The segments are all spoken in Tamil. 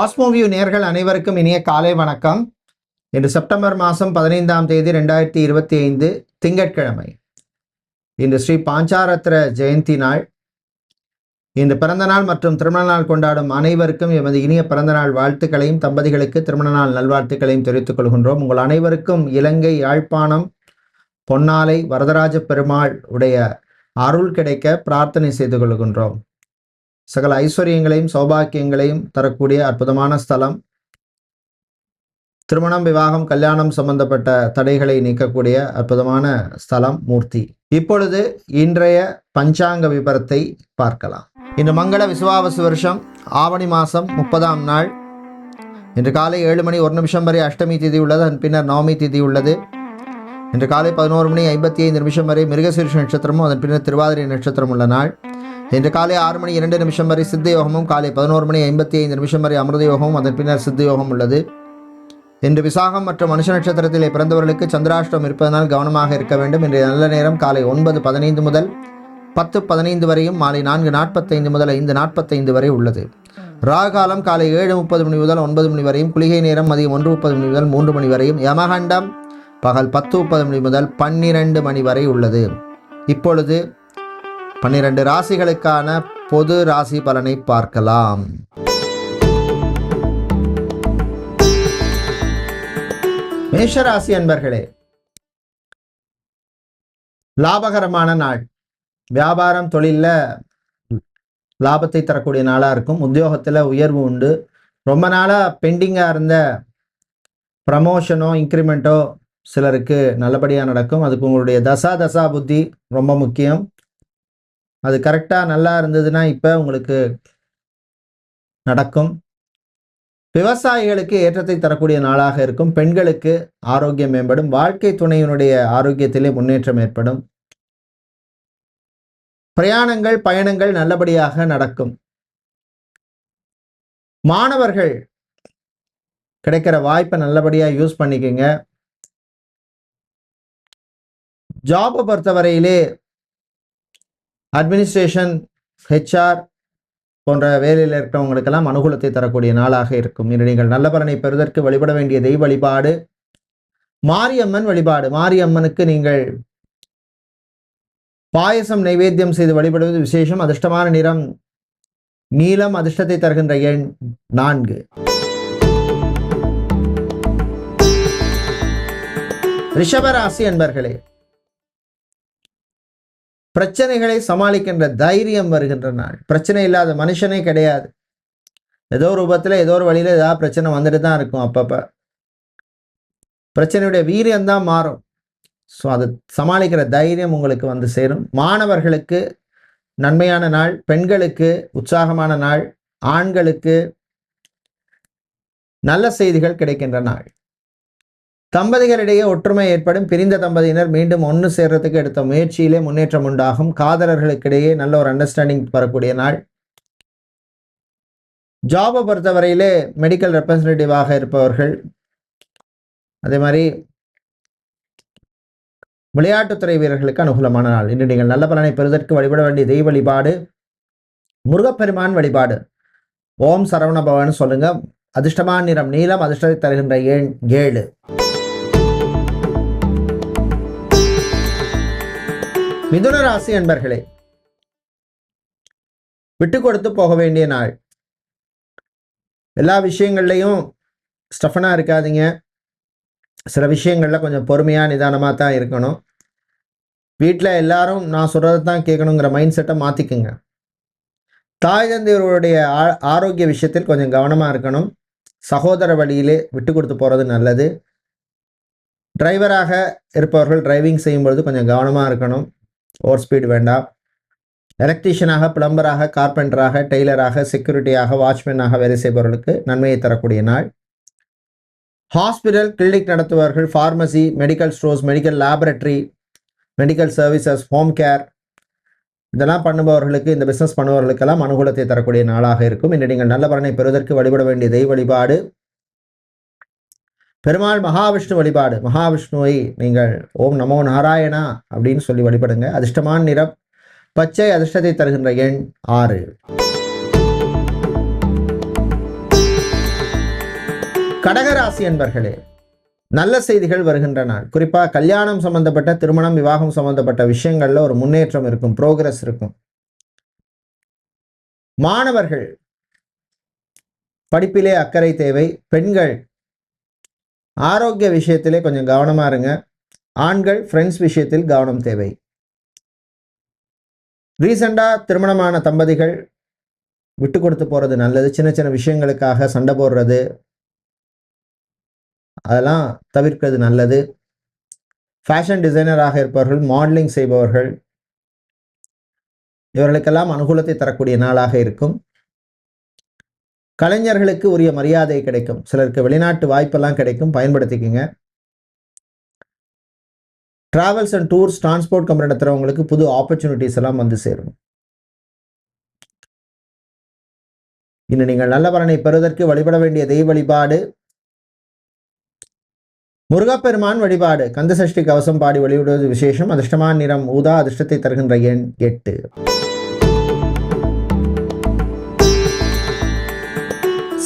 காஸ்மோவியூ நேர்கள் அனைவருக்கும் இனிய காலை வணக்கம். இன்று செப்டம்பர் மாதம் பதினைந்தாம் தேதி ரெண்டாயிரத்தி இருபத்தி ஐந்து திங்கட்கிழமை. இன்று ஸ்ரீ பாஞ்சாரத்ர ஜெயந்தி நாள். இன்று பிறந்தநாள் மற்றும் திருமண நாள் கொண்டாடும் அனைவருக்கும் எமது இனிய பிறந்தநாள் வாழ்த்துக்களையும் தம்பதிகளுக்கு திருமண நாள் நல்வாழ்த்துக்களையும் தெரிவித்துக் கொள்கின்றோம். உங்கள் அனைவருக்கும் இலங்கை யாழ்ப்பாணம் பொன்னாலை வரதராஜ பெருமாள் உடைய அருள் கிடைக்க பிரார்த்தனை செய்து கொள்கின்றோம். சகல ஐஸ்வர்யங்களையும் சௌபாக்கியங்களையும் தரக்கூடிய அற்புதமான ஸ்தலம். திருமணம் விவாகம் கல்யாணம் சம்பந்தப்பட்ட தடைகளை நீக்கக்கூடிய அற்புதமான ஸ்தலம் மூர்த்தி. இப்பொழுது இன்றைய பஞ்சாங்க விபரத்தை பார்க்கலாம். இன்று மங்கள விசுவாவசு வருஷம் ஆவணி மாதம் முப்பதாம் நாள். இன்று காலை ஏழு மணி ஒரு நிமிஷம் வரை அஷ்டமி திதி உள்ளது அதன் பின்னர் நவமி திதி உள்ளது. இன்று காலை பதினோரு மணி ஐம்பத்தி ஐந்து நிமிஷம் வரை மிருகசீர்ஷ நட்சத்திரமும் அதன் பின்னர் திருவாதிரை நட்சத்திரம் உள்ள நாள். இன்று காலை ஆறு மணி இரண்டு நிமிஷம் வரை சித்த யோகமும் காலை பதினோரு மணி ஐம்பத்தி ஐந்து நிமிஷம் வரை அமிர்த யோகமும் அதன் பின்னர் சித்த யோகம் உள்ளது. இன்று விசாகம் மற்றும் மனுஷ நட்சத்திரத்திலே பிறந்தவர்களுக்கு சந்திராஷ்டம் இருப்பதனால் கவனமாக இருக்க வேண்டும். இன்றைய நல்ல நேரம் காலை ஒன்பது பதினைந்து முதல் பத்து பதினைந்து வரையும் மாலை நான்கு நாற்பத்தைந்து முதல் ஐந்து நாற்பத்தைந்து வரை உள்ளது. ராகாலம் காலை ஏழு முப்பது மணி முதல் ஒன்பது மணி வரையும் குளிகை நேரம் மதியம் ஒன்று முப்பது மணி முதல் மூன்று மணி வரையும். யமகண்டம் பகல் பத்து முப்பது மணி முதல் பன்னிரண்டு மணி வரை உள்ளது. இப்பொழுது பன்னிரண்டு ராசிகளுக்கான பொது ராசி பலனை பார்க்கலாம். மேஷராசி அன்பர்களே லாபகரமான நாள். வியாபாரம் தொழிலில் லாபத்தை தரக்கூடிய நாளாக இருக்கும். உத்தியோகத்தில் உயர்வு உண்டு. ரொம்ப நாளாக பெண்டிங்காக இருந்த ப்ரமோஷனோ இன்க்ரிமெண்ட்டோ சிலருக்கு நல்லபடியாக நடக்கும். அதுக்கு உங்களுடைய தசா தசா புத்தி ரொம்ப முக்கியம். அது கரெக்டாக நல்லா இருந்ததுன்னா இப்போ உங்களுக்கு நடக்கும். விவசாயிகளுக்கு ஏற்றத்தை தரக்கூடிய நாளாக இருக்கும். பெண்களுக்கு ஆரோக்கியம் மேம்படும். வாழ்க்கை துணையினுடைய ஆரோக்கியத்திலே முன்னேற்றம் ஏற்படும். பிரயாணங்கள் பயணங்கள் நல்லபடியாக நடக்கும். மாணவர்கள் கிடைக்கிற வாய்ப்பை நல்லபடியாக யூஸ் பண்ணிக்கோங்க. ஜாபை பொறுத்தவரையிலே அட்மினிஸ்ட்ரேஷன் ஹெச்ஆர் போன்ற வேலையில் இருக்கிறவங்களுக்கெல்லாம் அனுகூலத்தை தரக்கூடிய நாளாக இருக்கும். இன்று நீங்கள் நல்ல பலனை பெறுவதற்கு வழிபட வேண்டிய தெய்வ வழிபாடு மாரியம்மன் வழிபாடு. மாரியம்மனுக்கு நீங்கள் பாயசம் நைவேத்தியம் செய்து வழிபடுவது விசேஷம். அதிர்ஷ்டமான நிறம் நீளம் அதிர்ஷ்டத்தை தருகின்ற எண் நான்கு. ரிஷபராசி என்பர்களே பிரச்சனைகளை சமாளிக்கின்ற தைரியம் வருகின்ற நாள். பிரச்சனை இல்லாத மனுஷனே கிடையாது. ஏதோ ஒரு ரூபத்தில் ஏதோ ஒரு வழியில் ஏதாவது பிரச்சனை வந்துட்டு தான் இருக்கும் அப்பப்போ. பிரச்சனையுடைய வீரியம் தான் மாறும். ஸோ அது சமாளிக்கிற தைரியம் உங்களுக்கு வந்து சேரும். மாணவர்களுக்கு நன்மையான நாள் பெண்களுக்கு உற்சாகமான நாள் ஆண்களுக்கு நல்ல செய்திகள் கிடைக்கின்ற நாள். தம்பதிகளிடையே ஒற்றுமை ஏற்படும். பிரிந்த தம்பதியினர் மீண்டும் ஒன்று சேர்றதுக்கு எடுத்த முயற்சியிலே முன்னேற்றம் உண்டாகும். காதலர்களுக்கிடையே நல்ல ஒரு அண்டர்ஸ்டாண்டிங் வரக்கூடிய நாள். ஜாபை பொறுத்தவரையிலே மெடிக்கல் ரெப்ரசன்டேட்டிவாக இருப்பவர்கள். அதே மாதிரி விளையாட்டுத்துறை வீரர்களுக்கு அனுகூலமான நாள். இன்று நீங்கள் நல்ல பலனை பெறுவதற்கு வழிபட வேண்டிய தெய்வ வழிபாடு முருகப்பெருமான் வழிபாடு. ஓம் சரவண பவன் சொல்லுங்க. அதிர்ஷ்டமான நிறம் நீளம் அதிர்ஷ்டத்தை தருகின்ற எண் ஏழு. மிதுன ராசி அன்பர்களே விட்டு கொடுத்து போக வேண்டிய நாள். எல்லா விஷயங்கள்லையும் ஸ்டஃபனாக இருக்காதீங்க. சில விஷயங்களில் கொஞ்சம் பொறுமையாக நிதானமாக தான் இருக்கணும். வீட்டில் எல்லாரும் நான் சொல்கிறத தான் கேட்கணுங்கிற மைண்ட் செட்டை மாற்றிக்குங்க தாய் தந்தையருடைய ஆ- ஆரோக்கிய விஷயத்தில் கொஞ்சம் கவனமாக இருக்கணும். சகோதர வழியிலே விட்டு கொடுத்து போகிறது நல்லது. டிரைவராக இருப்பவர்கள் டிரைவிங் செய்யும் பொழுது கொஞ்சம் கவனமாக இருக்கணும். ஓவர் ஸ்பீடு வேண்டாம். எலக்ட்ரீஷியனாக பிளம்பராக கார்பெண்டராக டெய்லராக செக்யூரிட்டியாக வாட்ச்மேனாக வேலை செய்பவர்களுக்கு நன்மையை தரக்கூடிய நாள். Hospital clinic நடத்துபவர்கள் pharmacy medical stores medical laboratory medical services home care இதெல்லாம் பண்ணுபவர்களுக்கு இந்த பிஸ்னஸ் பண்ணுபவர்களுக்கெல்லாம் அனுகூலத்தை தரக்கூடிய நாளாக இருக்கும். இன்று நீங்கள் நல்ல பலனை பெறுவதற்கு வழிபட வேண்டிய தெய்வ வழிபாடு. பெருமாள் மகாவிஷ்ணு வழிபாடு. மகாவிஷ்ணுவை நீங்கள் ஓம் நமோ நாராயணா அப்படின்னு சொல்லி வழிபடுங்க. அதிர்ஷ்டமான நிறம். பச்சை அதிர்ஷ்டத்தை தருகின்ற எண் ஆறு. கடகராசி என்பர்களே நல்ல செய்திகள் வருகின்ற நாள். குறிப்பாக கல்யாணம் சம்பந்தப்பட்ட திருமணம் விவாகம் சம்பந்தப்பட்ட விஷயங்களில் ஒரு முன்னேற்றம் இருக்கும் ப்ரோக்ரஸ் இருக்கும். மாணவர்கள் படிப்பிலே அக்கறை தேவை. பெண்கள் ஆரோக்கிய விஷயத்திலே கொஞ்சம் கவனமா இருங்க. ஆண்கள் ஃப்ரெண்ட்ஸ் விஷயத்தில் கவனம் தேவை. ரீசெண்டாக திருமணமான தம்பதிகள் விட்டு கொடுத்து போகிறது நல்லது. சின்ன சின்ன விஷயங்களுக்காக சண்டை போடுறது. அதெல்லாம் தவிர்க்கிறது நல்லது. ஃபேஷன் டிசைனராக இருப்பவர்கள் மாடலிங் செய்பவர்கள் இவர்களுக்கெல்லாம் அனுகூலத்தை தரக்கூடிய நாளாக இருக்கும். கலைஞர்களுக்கு உரிய மரியாதை கிடைக்கும். சிலருக்கு வெளிநாட்டு வாய்ப்பெல்லாம் கிடைக்கும். பயன்படுத்திக்கங்க. Travels and tours transport company நடத்துகிறவங்களுக்கு புது ஆப்பர்ச்சுனிட்டிஸ் எல்லாம் வந்து சேரும் இன்னும் நீங்கள் நல்ல பலனை பெறுவதற்கு வழிபட வேண்டிய தெய்வ வழிபாடு. முருகப்பெருமான் வழிபாடு. கந்தசஷ்டி கவசம் பாடி வழிபடுவது விசேஷம். அதிர்ஷ்டமான நிறம் ஊதா அதிர்ஷ்டத்தை தருகின்ற எண் எட்டு.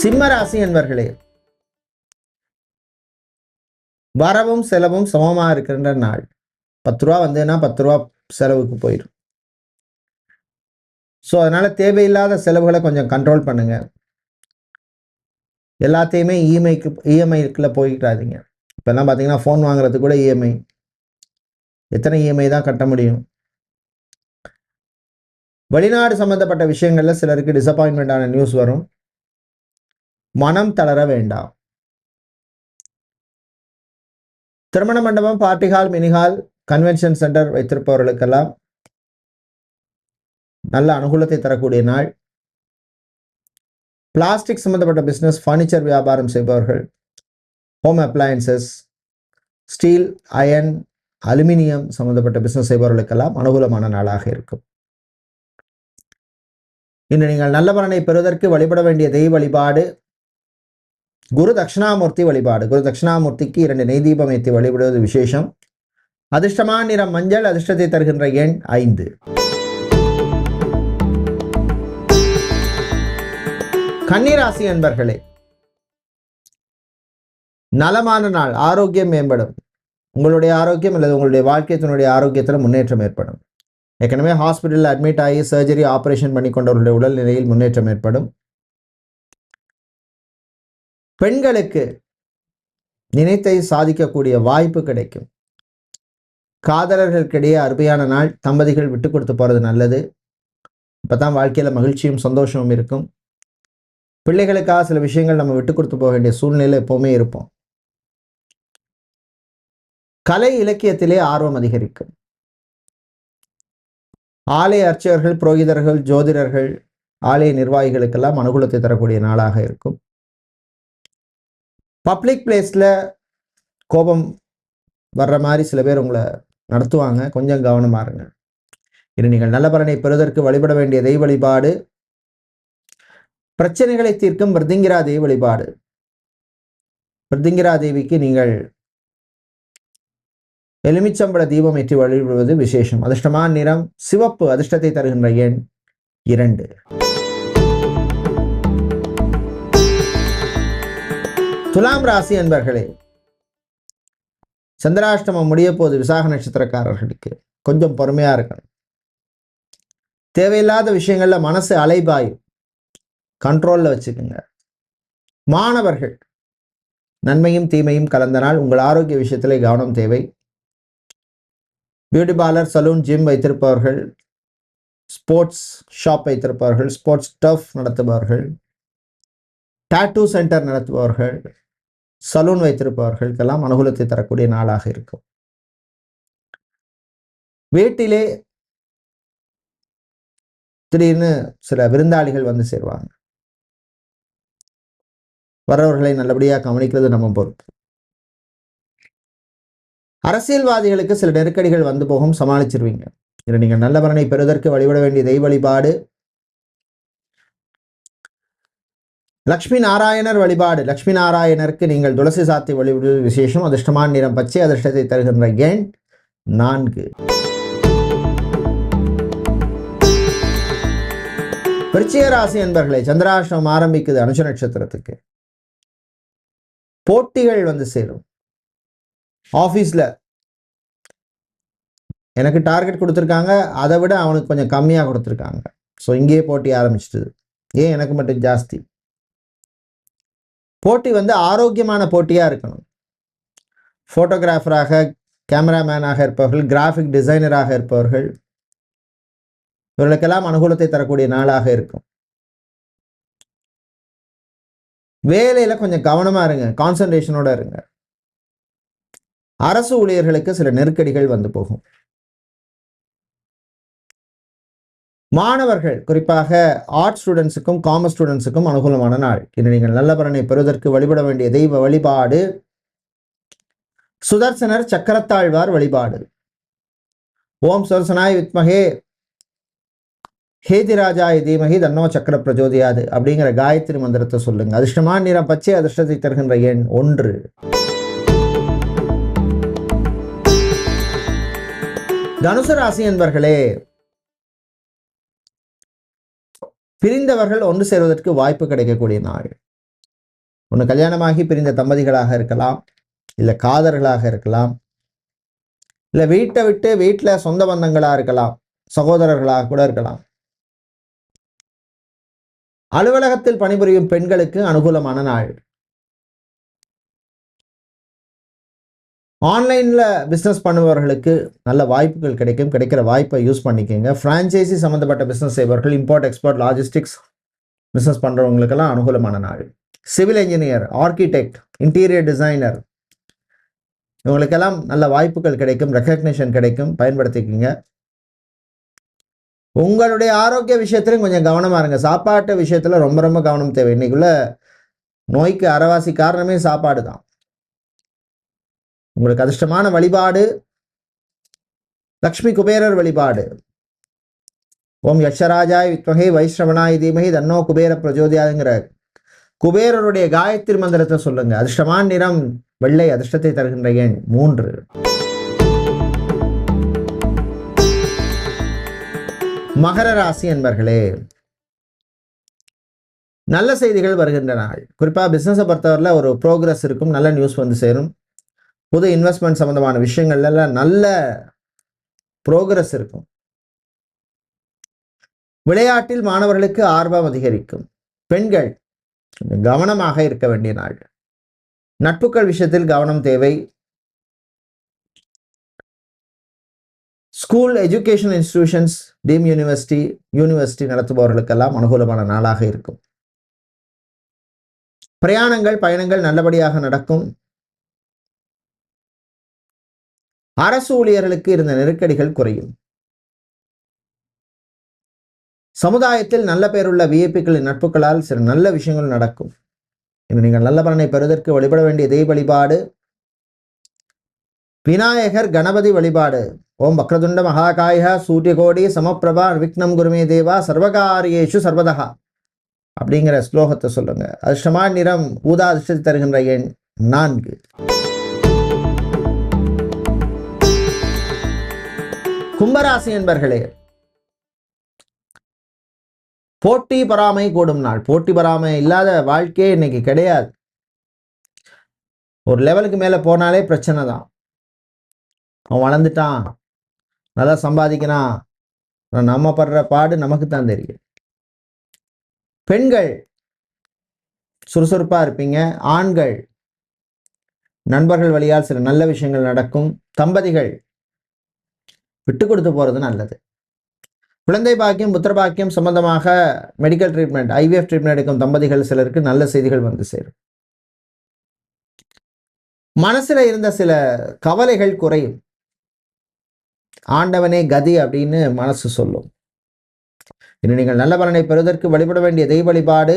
சிம்மராசி என்பர்களே வரவும் செலவும் சமமாக இருக்கின்ற நாள். பத்து ரூபா வந்ததுன்னா பத்து ரூபா செலவுக்கு போயிடும். ஸோ அதனால தேவையில்லாத செலவுகளை கொஞ்சம் கண்ட்ரோல் பண்ணுங்க. எல்லாத்தையுமே இஎம்ஐக்கு இஎம்ஐக்குள்ளே போய்க்கிறாதீங்க இப்போல்லாம் பார்த்தீங்கன்னா ஃபோன் வாங்குறது கூட இஎம்ஐ எத்தனை இஎம்ஐ தான் கட்ட முடியும்? வெளிநாடு சம்மந்தப்பட்ட விஷயங்களில் சிலருக்கு டிசப்பாயின்மெண்ட்டான நியூஸ் வரும். மனம் தளர வேண்டாம். திருமண மண்டபம் party hall mini hall convention centre வைத்திருப்பவர்களுக்கெல்லாம் நல்ல அனுகூலத்தை தரக்கூடிய நாள். பிளாஸ்டிக் சம்பந்தப்பட்ட பிஸ்னஸ் ஃபர்னிச்சர் வியாபாரம் செய்பவர்கள் home appliances steel iron aluminium சம்பந்தப்பட்ட பிஸ்னஸ் செய்பவர்களுக்கெல்லாம் அனுகூலமான நாளாக இருக்கும். இன்று நீங்கள் நல்ல பலனை பெறுவதற்கு வழிபட வேண்டிய தெய்வ வழிபாடு குரு தட்சிணாமூர்த்தி வழிபாடு. குரு தட்சிணாமூர்த்திக்கு இரண்டு நெய்தீபம் ஏற்றி வழிபடுவது விசேஷம். அதிர்ஷ்டமான நிறம் மஞ்சள் அதிர்ஷ்டத்தை தருகின்ற எண் ஐந்து. கன்னிராசி அன்பர்களே நலமான நாள் ஆரோக்கியம் மேம்படும். உங்களுடைய ஆரோக்கியம் அல்லது உங்களுடைய வாழ்க்கையத்தினுடைய ஆரோக்கியத்தில் முன்னேற்றம் ஏற்படும். ஏற்கனவே ஹாஸ்பிட்டலில் அட்மிட் ஆகி சர்ஜரி ஆப்ரேஷன் பண்ணி கொண்டவர்களுடைய உடல்நிலையில் முன்னேற்றம் ஏற்படும். பெண்களுக்கு நினைத்தை சாதிக்கக்கூடிய வாய்ப்பு கிடைக்கும். காதலர்களுக்கிடையே அருமையான நாள். தம்பதிகள் விட்டு கொடுத்து போகிறது நல்லது. இப்போ தான் வாழ்க்கையில் மகிழ்ச்சியும் சந்தோஷமும் இருக்கும். பிள்ளைகளுக்காக சில விஷயங்கள் நம்ம விட்டு கொடுத்து போக வேண்டிய சூழ்நிலை எப்போவுமே இருப்போம். கலை இலக்கியத்திலே ஆர்வம் அதிகரிக்கும். ஆலய அர்ச்சகர்கள் புரோகிதர்கள் ஜோதிடர்கள் ஆலய நிர்வாகிகளுக்கெல்லாம் அனுகூலத்தை தரக்கூடிய நாளாக இருக்கும். பப்ளிக் பிளேஸில் கோபம் வர்ற மாதிரி சில பேர் உங்களை நடத்துவாங்க. கொஞ்சம் கவனமாக இருங்க. இது நீங்கள் நல்ல பலனை பெறுவதற்கு வழிபட வேண்டிய தெய்வ வழிபாடு. பிரச்சனைகளை தீர்க்கும் பிரதிங்கிரா தேவி வழிபாடு. பிரதிங்கிரா தேவிக்கு நீங்கள் எலுமிச்சம்பழ தீபம் ஏற்றி வழிபடுவது விசேஷம். அதிர்ஷ்டமான நிறம் சிவப்பு அதிர்ஷ்டத்தை தருகின்ற எண் இரண்டு. துலாம் ராசி என்பர்களே சந்திராஷ்டமம் முடிய போது விசாக நட்சத்திரக்காரர்களுக்கு கொஞ்சம் பொறுமையா இருக்கணும். தேவையில்லாத விஷயங்கள்ல மனசு அலைபாயும். கண்ட்ரோலில் வச்சுக்கோங்க. மாணவர்கள் நன்மையும் தீமையும் கலந்த நாள் உங்கள் ஆரோக்கிய விஷயத்தில் கவனம் தேவை. பியூட்டி பார்லர் சலூன் ஜிம் வைத்திருப்பவர்கள் ஸ்போர்ட்ஸ் ஷாப் வைத்திருப்பவர்கள் ஸ்போர்ட்ஸ் டஃப் நடத்துபவர்கள் டாட்டூ சென்டர் நடத்துபவர்கள் சலூன் வைத்திருப்பவர்களுக்கெல்லாம் அனுகூலத்தை தரக்கூடிய நாளாக இருக்கும். வீட்டிலே திடீர்னு சில விருந்தாளிகள் வந்து சேருவாங்க. வரவர்களை நல்லபடியாக கவனிக்கிறது நம்ம பொறுப்பு. அரசியல்வாதிகளுக்கு சில நெருக்கடிகள் வந்து போகும் சமாளிச்சிருவீங்க. இதில் நீங்கள் நல்ல பலனை பெறுவதற்கு வழிபட வேண்டிய தெய்வ வழிபாடு லக்ஷ்மி நாராயணர் வழிபாடு. லக்ஷ்மி நாராயணருக்கு நீங்கள் துளசி சாத்தி வழிபடுவது விசேஷம். அதிர்ஷ்டமான நிறம் பச்சை அதிர்ஷ்டத்தை தருகின்ற எண் நான்கு. விருச்சிக ராசி என்பர்களே சந்திராஷ்டிரம் ஆரம்பிக்குது அனுஷ நட்சத்திரத்துக்கு. போட்டிகள் வந்து சேரும். ஆஃபீஸில் எனக்கு டார்கெட் கொடுத்துருக்காங்க. அதை விட அவனுக்கு கொஞ்சம் கம்மியாக கொடுத்துருக்காங்க. ஸோ இங்கேயே போட்டி ஆரம்பிச்சிட்டுது. ஏன் எனக்கு மட்டும் ஜாஸ்தி? போட்டி வந்து ஆரோக்கியமான போட்டியாக இருக்கணும். ஃபோட்டோகிராஃபராக கேமராமேனாக இருப்பவர்கள் கிராஃபிக் டிசைனராக இருப்பவர்கள் இவர்களுக்கெல்லாம் அனுகூலத்தை தரக்கூடிய நாளாக இருக்கும். வேலையில் கொஞ்சம் கவனமாக இருங்க கான்சன்ட்ரேஷனோட இருங்க. அரசு ஊழியர்களுக்கு சில நெருக்கடிகள் வந்து போகும். மாணவர்கள் குறிப்பாக ஆர்ட் ஸ்டூடெண்ட்ஸுக்கும் காமர்ஸ் ஸ்டூடெண்ட்ஸுக்கும் அனுகூலமான நாள். இன்று நீங்கள் நல்ல பலனை பெறுவதற்கு வழிபட வேண்டிய தெய்வ வழிபாடு. சுதர்சனர் சக்கரத்தாழ்வார் வழிபாடு. ஓம் சுதர்சனாய் வித்மகே. ஹேதிராஜாய தீமகி தன்னோ சக்கர பிரஜோதியாது. அப்படிங்கிற காயத்ரி மந்திரத்தை சொல்லுங்க. அதிர்ஷ்டமான நிறம் பச்சை அதிர்ஷ்டத்தை தருகின்ற எண் ஒன்று. தனுசு ராசி என்பர்களே பிரிந்தவர்கள் ஒன்று சேர்வதற்கு வாய்ப்பு கிடைக்கக்கூடிய நாள். ஒன்று கல்யாணமாகி பிரிந்த தம்பதிகளாக இருக்கலாம் இல்லை காதர்களாக இருக்கலாம் இல்லை வீட்டை விட்டு வீட்டில் சொந்த பந்தங்களாக இருக்கலாம் சகோதரர்களாக கூட இருக்கலாம். அலுவலகத்தில் பணிபுரியும் பெண்களுக்கு அனுகூலமான நாள். ஆன்லைனில் பிஸ்னஸ் பண்ணுபவர்களுக்கு நல்ல வாய்ப்புகள் கிடைக்கும். கிடைக்கிற வாய்ப்பை யூஸ் பண்ணிக்கோங்க. ஃப்ரான்ச்சைசி சம்மந்தப்பட்ட பிஸ்னஸ் செய்பவர்கள் இம்போர்ட் எக்ஸ்போர்ட் லாஜிஸ்டிக்ஸ் பிஸ்னஸ் பண்ணுறவங்களுக்கெல்லாம் அனுகூலமான நாள். Civil engineer architect interior designer இவங்களுக்கெல்லாம் நல்ல வாய்ப்புகள் கிடைக்கும். ரெக்கக்னிஷன் கிடைக்கும். பயன்படுத்திக்கோங்க. உங்களுடைய ஆரோக்கிய விஷயத்துலையும் கொஞ்சம் கவனமாக இருங்க. சாப்பாட்டு விஷயத்தில் ரொம்ப ரொம்ப கவனம் தேவை. இன்றைக்குள்ள நோய்க்கு அறவாசி காரணமே சாப்பாடு தான் உங்களுக்கு அதிர்ஷ்டமான வழிபாடு லக்ஷ்மி குபேரர் வழிபாடு. ஓம் யக்ஷராஜாய் வித்வகை வைஷ்ணவனாய் தீமகி தன்னோ குபேர பிரஜோதியாதுங்கிற குபேரருடைய காயத்ரி மந்திரத்தை சொல்லுங்க. அதிர்ஷ்டமான நிறம் வெள்ளை அதிர்ஷ்டத்தை தருகின்ற எண் மூன்று. மகர ராசி என்பர்களே நல்ல செய்திகள் வருகின்ற நாள் குறிப்பாக பிஸ்னஸை பொறுத்தவரையில் ஒரு ப்ரோக்ரஸ் இருக்கும் நல்ல நியூஸ் வந்து சேரும். புது இன்வெஸ்ட்மெண்ட் சம்மந்தமான விஷயங்கள்ல நல்ல ப்ரோக்ரஸ் இருக்கும். விளையாட்டில் மாணவர்களுக்கு ஆர்வம் அதிகரிக்கும். பெண்கள் கவனமாக இருக்க வேண்டிய நாள். நட்புகள் விஷயத்தில் கவனம் தேவை. School education institutions team university university நடத்துபவர்களுக்கெல்லாம் அனுகூலமான நாளாக இருக்கும். பிரயாணங்கள் பயணங்கள் நல்லபடியாக நடக்கும். அரசு ஊழியர்களுக்கு இருந்த நெருக்கடிகள் குறையும். சமுதாயத்தில் நல்ல பேருள்ள விஐபிக்களின் நட்புகளால் சில நல்ல விஷயங்கள் நடக்கும். இன்று நீங்கள் நல்ல பலனை பெறுவதற்கு வழிபட வேண்டிய தெய்வ வழிபாடு. விநாயகர் கணபதி வழிபாடு. ஓம் வக்ரதுண்ட மகாகாய சூரியகோடி சமப்பிரபா விக்னம் குருமே தேவா சர்வகாரியேஷு சர்வதகா அப்படிங்கிற ஸ்லோகத்தை சொல்லுங்க. அதிர்ஷ்டமான நிறம் ஊதா அதிர்ஷ்டத்தை தருகின்ற எண் நான்கு. கும்பராசி என்பர்களே போட்டி பராமை கூடும் நாள். போட்டி பராமை இல்லாத வாழ்க்கையே இன்னைக்கு கிடையாது. ஒரு லெவலுக்கு மேலே போனாலே பிரச்சனை தான். அவன் வளர்ந்துட்டான். நல்லா சம்பாதிக்கிறான். நம்ம படுற பாடு நமக்கு தான் தெரியும். பெண்கள் சுறுசுறுப்பாக இருப்பீங்க. ஆண்கள் நண்பர்கள் வழியால் சில நல்ல விஷயங்கள் நடக்கும். தம்பதிகள் விட்டு கொடுத்து போகிறது நல்லது. குழந்தை பாக்கியம் புத்திர பாக்கியம் சம்பந்தமாக மெடிக்கல் ட்ரீட்மெண்ட் ஐவிஎஃப் ட்ரீட்மெண்ட் எடுக்கும் தம்பதிகள் சிலருக்கு நல்ல செய்திகள் வந்து சேரும். மனசுல இருந்த சில கவலைகள் குறையும். ஆண்டவனே கதி அப்படின்னு மனசு சொல்லும். இன்னும் நீங்கள் நல்ல பலனை பெறுவதற்கு வழிபட வேண்டிய தெய்வ வழிபாடு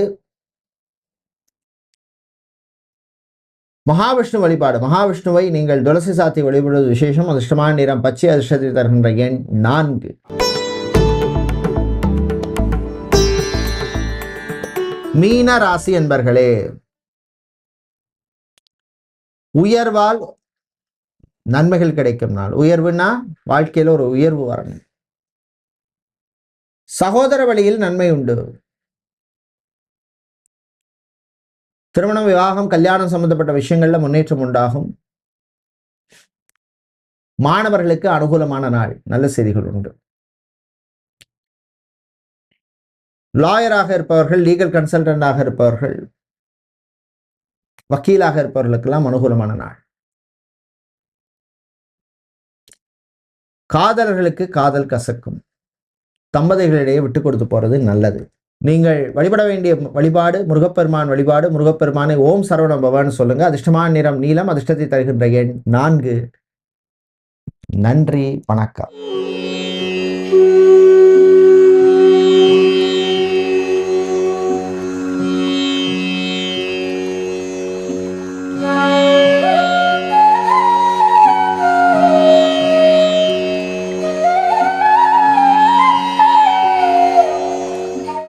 மகாவிஷ்ணு வழிபாடு. மகாவிஷ்ணுவை நீங்கள் துளசி சாத்தி வழிபடுவது விசேஷம். அதிர்ஷ்டமான நிறம் பச்சை. அதிர்ஷ்டத்தை தருகின்ற எண் நான்கு. மீன ராசி என்பர்களே உயர்வால் நன்மைகள் கிடைக்கும் நாள். உயர்வுனா வாழ்க்கையில் ஒரு உயர்வு வரணும். சகோதர வழியில் நன்மை உண்டு. திருமணம் விவாகம் கல்யாணம் சம்பந்தப்பட்ட விஷயங்கள்ல முன்னேற்றம் உண்டாகும். மாணவர்களுக்கு அனுகூலமான நாள். நல்ல செய்திகள் உண்டு. லாயராக இருப்பவர்கள் லீகல் கன்சல்டண்டாக இருப்பவர்கள் வக்கீலாக இருப்பவர்களுக்கெல்லாம் அனுகூலமான நாள். காதலர்களுக்கு காதல் கசக்கும். தம்பதிகளிடையே விட்டு கொடுத்து போறது நல்லது. நீங்கள் வழிபட வேண்டிய வழிபாடு முருகப்பெருமான் வழிபாடு முருகப்பெருமானை ஓம் சரவண பவன் சொல்லுங்க. அதிர்ஷ்டமான நிறம் நீளம் அதிர்ஷ்டத்தை தருகின்ற எண் நான்கு. நன்றி வணக்கம்.